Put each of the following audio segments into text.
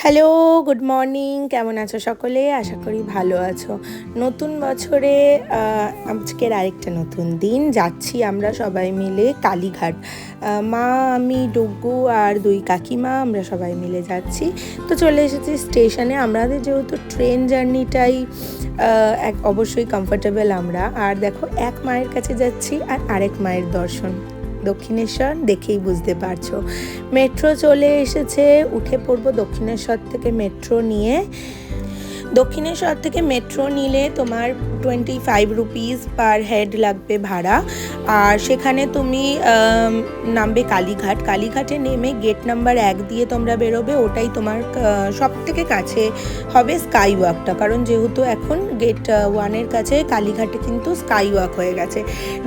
Hello, good morning. কেমন আছো সকলে? আশা করি ভালো আছো। নতুন বছরে আজকের আরেকটা নতুন দিন। যাচ্ছি আমরা সবাই মিলে কালীঘাট। মা, আমি, ডুগু আর দুই কাকিমা আমরা সবাই মিলে যাচ্ছি। তো চলে এসেছি স্টেশনে। আমাদের যেহেতু ট্রেন জার্নিটাই এক অবশ্যই কমফোর্টেবল আমরা। আর দেখো, এক মায়ের কাছে যাচ্ছি আর আরেক মায়ের দর্শন। দক্ষিণেশ্বর দেখেই বুঝতে পারছ। মেট্রো চলে এসেছে, উঠে পড়ব দক্ষিণেশ্বর থেকে মেট্রো নিয়ে। দক্ষিণেশ্বর থেকে মেট্রো নিলে তোমার twenty five rupees per head লাগবে ভাড়া। আর সেখানে তুমি নামবে কালীঘাট। কালীঘাটে নেমে গেট নাম্বার এক দিয়ে তোমরা বেরোবে, ওটাই তোমার সব থেকে কাছে হবে স্কাই ওয়াকটা কারণ যেহেতু এখন গেট ওয়ানের কাছে, কালীঘাটে কিন্তু স্কাই ওয়াক হয়ে গেছে।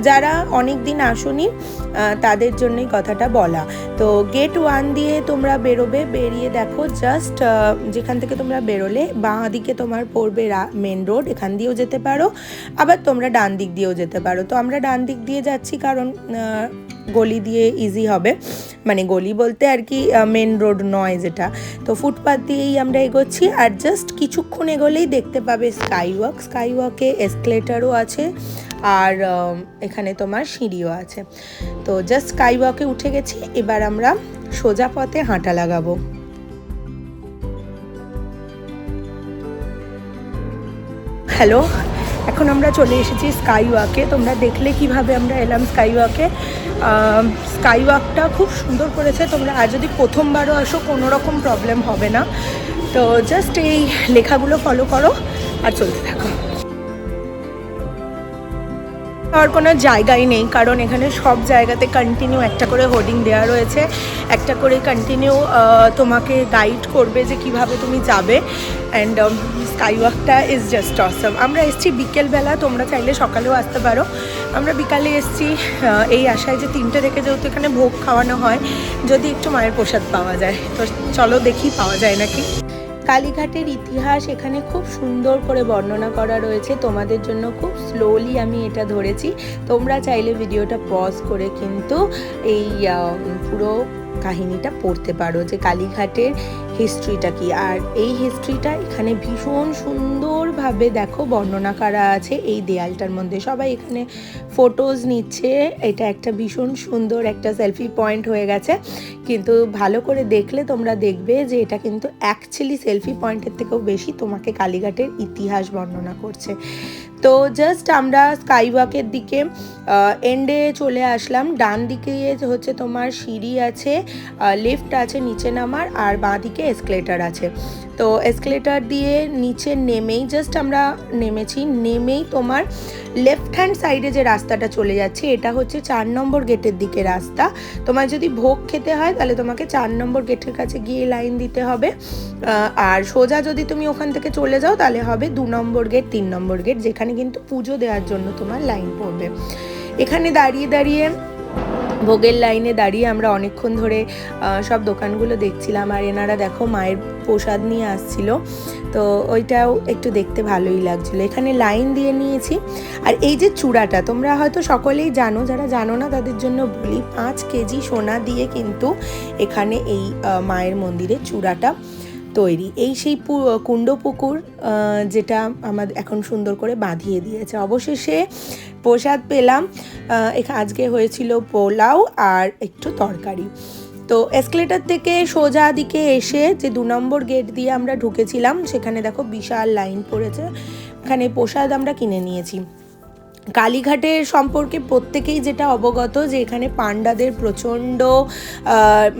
যারা অনেক দিন আসুনি তাদের জন্যই কথাটা বলা। তো গেট ওয়ান দিয়ে তোমরা বেরোবে, বেরিয়ে দেখো জাস্ট যেখান থেকে তোমরা বেরোলে, বাঁ দিকে তোমার পড়বে মেন রোড এখান দিয়েও যেতে পারো। আবার তোমরা ডান দিক দিয়েও যেতে পারো। তো আমরা ডান দিক দিয়ে যাচ্ছি কারণ গলি দিয়ে ইজি হবে। মানে গলি বলতে আর কি মেন রোড নয় যেটা। তো ফুটপাথ দিয়েই আমরা এগোচ্ছি আর জাস্ট কিছুক্ষণ এগোলেই দেখতে পাবে স্কাই ওয়াক স্কাই ওয়াকে এসকেলেটারও আছে আর এখানে তোমার সিঁড়িও আছে। তো জাস্ট স্কাই ওয়াকে উঠে গেছি, এবার আমরা সোজা পথে হাঁটা লাগাবো। হ্যালো এখন আমরা চলে এসেছি স্কাই ওয়াকে তোমরা দেখলে কীভাবে আমরা এলাম স্কাই ওয়াকে স্কাই ওয়াকটা খুব সুন্দর করেছে। তোমরা আর যদি প্রথমবারও আসো, কোনো রকম প্রবলেম হবে না। তো জাস্ট এই লেখাগুলো ফলো করো আর চলতে থাকো। আর কোনো জায়গাই নেই, কারণ এখানে সব জায়গাতে কন্টিনিউ একটা করে হোর্ডিং দেওয়া রয়েছে। একটা করে কন্টিনিউ তোমাকে গাইড করবে যে কীভাবে তুমি যাবে। অ্যান্ড স্কাই ওয়াকটা ইজ জাস্ট অসম আমরা এসেছি বিকেলবেলা, তোমরা চাইলে সকালেও আসতে পারো। আমরা বিকালে এসেছি এই আশায় যে তিনটে থেকে যেহেতু এখানে ভোগ খাওয়ানো হয়, যদি একটু মায়ের প্রসাদ পাওয়া যায়। তো চলো দেখি পাওয়া যায় নাকি। কালীঘাটের ইতিহাস এখানে খুব সুন্দর করে বর্ণনা করা রয়েছে। তোমাদের জন্য খুব স্লোলি আমি এটা ধরেছি। তোমরা চাইলে ভিডিওটা পজ করে কিন্তু এই পুরো কাহিনীটা পড়তে পারো যে কালীঘাটের হিস্ট্রিটা কি। আর এই হিস্ট্রিটা এখানে ভীষণ সুন্দরভাবে দেখো বর্ণনা করা আছে এই দেয়ালটার মধ্যে। সবাই এখানে ফটোজ নিচ্ছে। এটা একটা ভীষণ সুন্দর একটা সেলফি পয়েন্ট হয়ে গেছে। কিন্তু ভালো করে দেখলে তোমরা দেখবে যে এটা কিন্তু অ্যাকচুয়ালি সেলফি পয়েন্টের থেকেও বেশি তোমাকে কালীঘাটের ইতিহাস বর্ণনা করছে। তো জাস্ট আমরা স্কাইওয়াকের দিকে এন্ডে চলে আসলাম। ডান দিকে হচ্ছে তোমার সিঁড়ি আছে লিফট আছে, নিচে নামার, আর বাঁ দিকে এসকেলেটার আছে। তো এসকেলেটার দিয়ে নিচে নেমেই জাস্ট আমরা নেমেছি। নেমেই তোমার লেফট হ্যান্ড সাইডে যে রাস্তাটা চলে যাচ্ছে, এটা হচ্ছে চার নম্বর গেটের দিকে রাস্তা। তোমার যদি ভোগ খেতে হয়, তাহলে তোমাকে চার নম্বর গেটের কাছে গিয়ে লাইন দিতে হবে। আর সোজা যদি তুমি ওখান থেকে চলে যাও, তাহলে হবে দু নম্বর গেট তিন নম্বর গেট যেখানে কিন্তু পুজো দেওয়ার জন্য তোমার লাইন পড়বে। এখানে দাঁড়িয়ে দাঁড়িয়ে ভোগের লাইনে দাঁড়িয়ে আমরা অনেকক্ষণ ধরে সব দোকানগুলো দেখছিলাম। আর এনারা দেখো মায়ের প্রসাদ নিয়ে আসছিল। তো ওইটাও একটু দেখতে ভালোই লাগছিল। এখানে লাইন দিয়ে নিয়েছি। আর এই যে চূড়াটা, তোমরা হয়তো সকলেই জানো, যারা জানো না, তাদের জন্য বলি, পাঁচ কেজি সোনা দিয়ে কিন্তু এখানে এই মায়ের মন্দিরের চূড়াটা। তৈরি। এই সেই কুণ্ড পুকুর যেটা আমাদের এখন সুন্দর করে বাঁধিয়ে দিয়েছে। অবশেষে প্রসাদ পেলাম আজকে হয়েছিল পোলাও আর একটু তরকারি। তো এসকেলেটার থেকে সোজা দিকে এসে যে দু নম্বর গেট দিয়ে আমরা ঢুকেছিলাম, সেখানে দেখো বিশাল লাইন পড়েছে। এখানে প্রসাদ আমরা কিনে নিয়েছি। কালীঘাটের সম্পর্কে প্রত্যেকেই যেটা অবগত যে এখানে পান্ডাদের প্রচণ্ড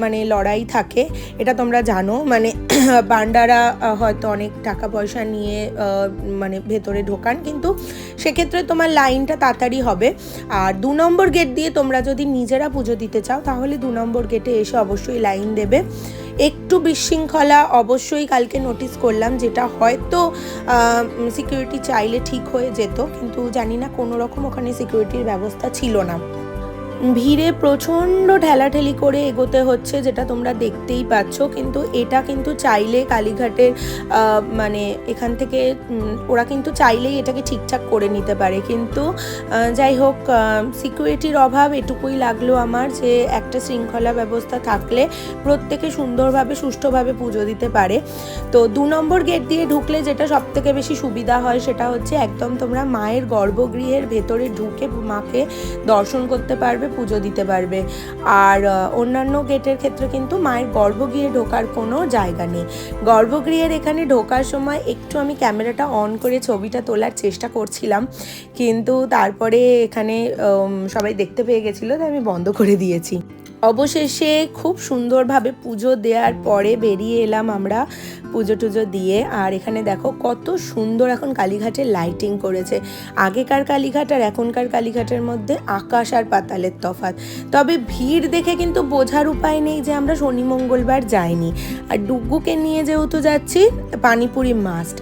মানে লড়াই থাকে এটা তোমরা জানো। মানে পান্ডারা আহ, হয়তো অনেক টাকা পয়সা নিয়ে মানে ভেতরে ঢোকান কিন্তু সেক্ষেত্রে তোমার লাইনটা তাড়াতাড়ি হবে। আর দু নম্বর গেট দিয়ে তোমরা যদি নিজেরা পুজো দিতে চাও তাহলে দু নম্বর গেটে এসে অবশ্যই লাইন দেবে। একটু বিশৃঙ্খলা অবশ্যই কালকে নোটিস করলাম, যেটা হয়তো সিকিউরিটি চাইলে ঠিক হয়ে যেত, কিন্তু জানি না কোনো রকম ওখানে সিকিউরিটির ব্যবস্থা ছিল না। ভিড়ে প্রচণ্ড ঠেলাঠেলি করে এগোতে হচ্ছে, যেটা তোমরা দেখতেই পাচ্ছ। কিন্তু এটা কিন্তু চাইলে কালীঘাটের মানে এখান থেকে ওরা কিন্তু চাইলেই এটাকে ঠিকঠাক করে নিতে পারে। কিন্তু যাই হোক সিকিউরিটির অভাব এটুকুই লাগল আমার যে একটা শৃঙ্খলা ব্যবস্থা থাকলে প্রত্যেকে সুন্দরভাবে, সুষ্ঠুভাবে পুজো দিতে পারে। তো দু নম্বর গেট দিয়ে ঢুকলে যেটা সব থেকে বেশি সুবিধা হয় সেটা হচ্ছে একদম তোমরা মায়ের গর্ভগৃহের ভেতরে ঢুকে মাকে দর্শন করতে পারবে। পুজো দিতে পারবে। আর অন্যান্য গেটের ক্ষেত্রে কিন্তু মায়ের গর্ভগৃহে ঢোকার কোনো জায়গা নেই। গর্ভগৃহের এখানে ঢোকার সময় একটু আমি ক্যামেরাটা অন করে ছবিটা তোলার চেষ্টা করছিলাম। কিন্তু তারপরে এখানে সবাই দেখতে পেয়ে গেছিল, তাই আমি বন্ধ করে দিয়েছি। অবশেষে খুব সুন্দরভাবে পুজো দেওয়ার পরে বেরিয়ে এলাম আমরা পুজো টুজো দিয়ে। আর এখানে দেখো কত সুন্দর এখন কালীঘাটে লাইটিং করেছে। আগেকার কালীঘাট আর এখনকার কালীঘাটের মধ্যে আকাশ আর পাতালের তফাৎ। তবে ভিড় দেখে কিন্তু বোঝার উপায় নেই যে আমরা শনি মঙ্গলবার যাইনি। আর ডুগ্গুকে নিয়ে যেহেতু যাচ্ছি, পানিপুরি মাস্ট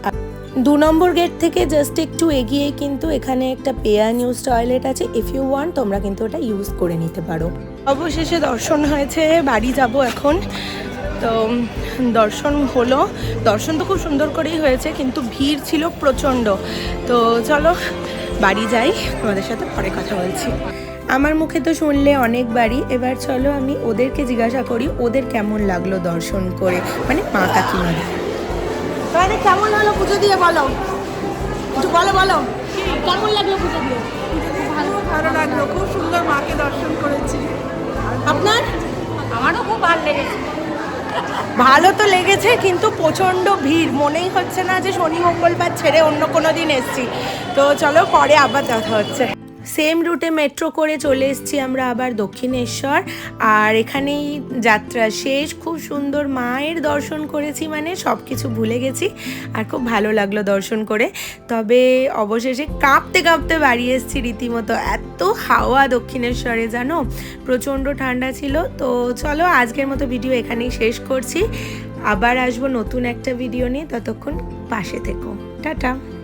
দু নম্বর গেট থেকে জাস্ট একটু এগিয়ে কিন্তু এখানে একটা পেয়ার নিউজ টয়লেট আছে। ইফ ইউ ওয়ান তোমরা কিন্তু ওটা ইউজ করে নিতে পারো। অবশেষে দর্শন হয়েছে বাড়ি যাব এখন। তো দর্শন হলো। দর্শন তো খুব সুন্দর করেই হয়েছে কিন্তু ভিড় ছিল প্রচণ্ড। তো চলো বাড়ি যাই। তোমাদের সাথে পরে কথা বলছি। আমার মুখে তো শুনলে অনেকবারই এবার চলো আমি ওদেরকে জিজ্ঞাসা করি ওদের কেমন লাগল দর্শন করে? মানে মা কাকিমাদের। তোমাদের কেমন হলো পুজো দিয়ে বলো। একটু বলো বলো। কেমন লাগল পুজো দিয়ে? ভালো লাগল। খুব সুন্দর মাকে দর্শন করেছি। আপনার? আমারও খুব ভালো লেগেছে। ভালো তো লেগেছে কিন্তু প্রচণ্ড ভিড়। মনেই হচ্ছে না যে শনি মঙ্গলবার ছেড়ে অন্য কোনো দিন এসছি। তো চলো পরে আবার দেখা হচ্ছে। সেম রুটে মেট্রো করে চলে এসেছি আমরা আবার দক্ষিণেশ্বর। আর এখানেই যাত্রা শেষ। খুব সুন্দর মায়ের দর্শন করেছি মানে সব কিছু ভুলে গেছি। আর খুব ভালো লাগল দর্শন করে। তবে অবশেষে কাঁপতে কাঁপতে বাড়ি এসেছি রীতিমতো। এত হাওয়া দক্ষিণেশ্বরে, জানো? প্রচণ্ড ঠান্ডা ছিল। তো চলো আজকের মতো ভিডিও এখানেই শেষ করছি। আবার আসব নতুন একটা ভিডিও নিয়ে। ততক্ষণ পাশে থেকো। টাটা!